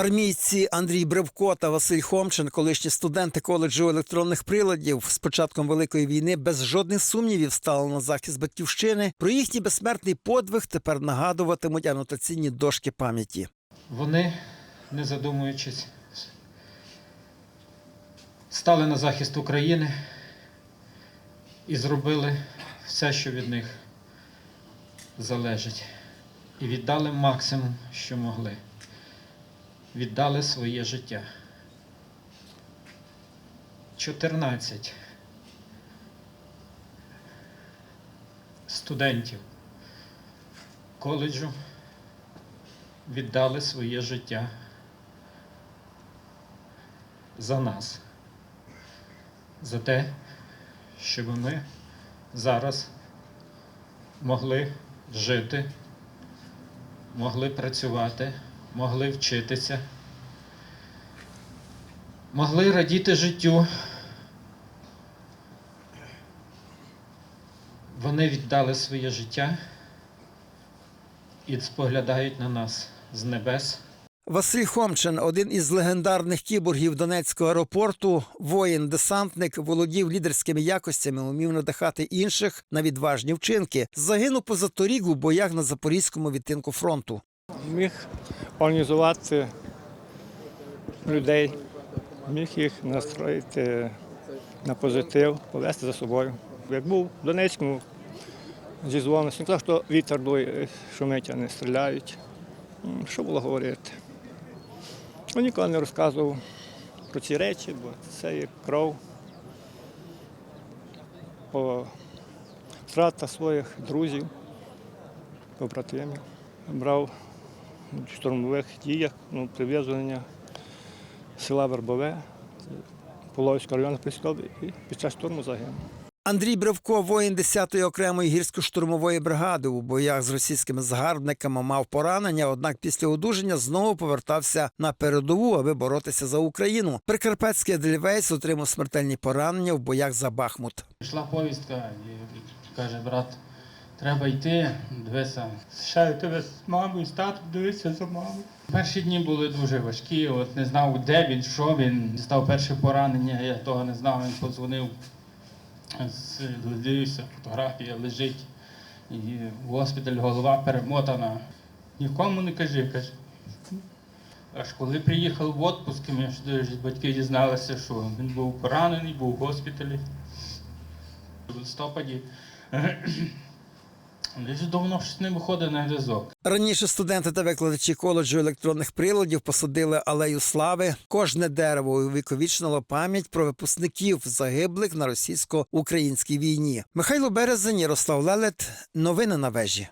Армійці Андрій Бревко та Василь Хомчин, колишні студенти коледжу електронних приладів, з початком великої війни без жодних сумнівів стали на захист батьківщини. Про їхній безсмертний подвиг тепер нагадуватимуть анотаційні дошки пам'яті. Вони, не задумуючись, стали на захист України і зробили все, що від них залежить. І віддали максимум, що могли. Віддали своє життя. 14 студентів коледжу віддали своє життя за нас, за те, щоб ми зараз могли жити, могли працювати, могли вчитися, могли радіти життю. Вони віддали своє життя і споглядають на нас з небес. Василь Хомчин, один із легендарних кіборгів Донецького аеропорту, воїн-десантник, володів лідерськими якостями, умів надихати інших на відважні вчинки. Загинув позаторік у боях на запорізькому відтинку фронту. Міг організувати людей, міг їх настроїти на позитив, повести за собою. Як був в Донецькому зізвонився, він казав, що вітер дує, шумить, а не стріляють. Що було говорити? Він ніколи не розказував про ці речі, бо це є кров. По втрата своїх друзів, побратимів. Брав штурмових діях, ну, прив'язування села Вербове, Половського району Пісков, і під час штурму загинув. Андрій Бревко, воїн 10-ї окремої гірсько-штурмової бригади, у боях з російськими загарбниками мав поранення, однак після одужання знову повертався на передову, аби боротися за Україну. Прикарпатський Едельвейс отримав смертельні поранення в боях за Бахмут. Прийшла повістка і каже, брат, треба йти, дивися. Ще тебе з мамою, з татом, дивися за мамою. Перші дні були дуже важкі, от не знав, де він, що він. Дістав перше поранення, я того не знав, він подзвонив. Дивився, фотографія лежить. І в госпіталь голова перемотана. Нікому не кажи, каже. Аж коли приїхав в ми батьки дізналися, що він був поранений, був в госпіталі. В листопаді десь давно щось не виходить на зв'язок. Раніше студенти та викладачі коледжу електронних приладів посадили алею слави. Кожне дерево увіковічнило пам'ять про випускників загиблих на російсько-українській війні. Михайло Березень, Ярослав Лелет. Новини на вежі.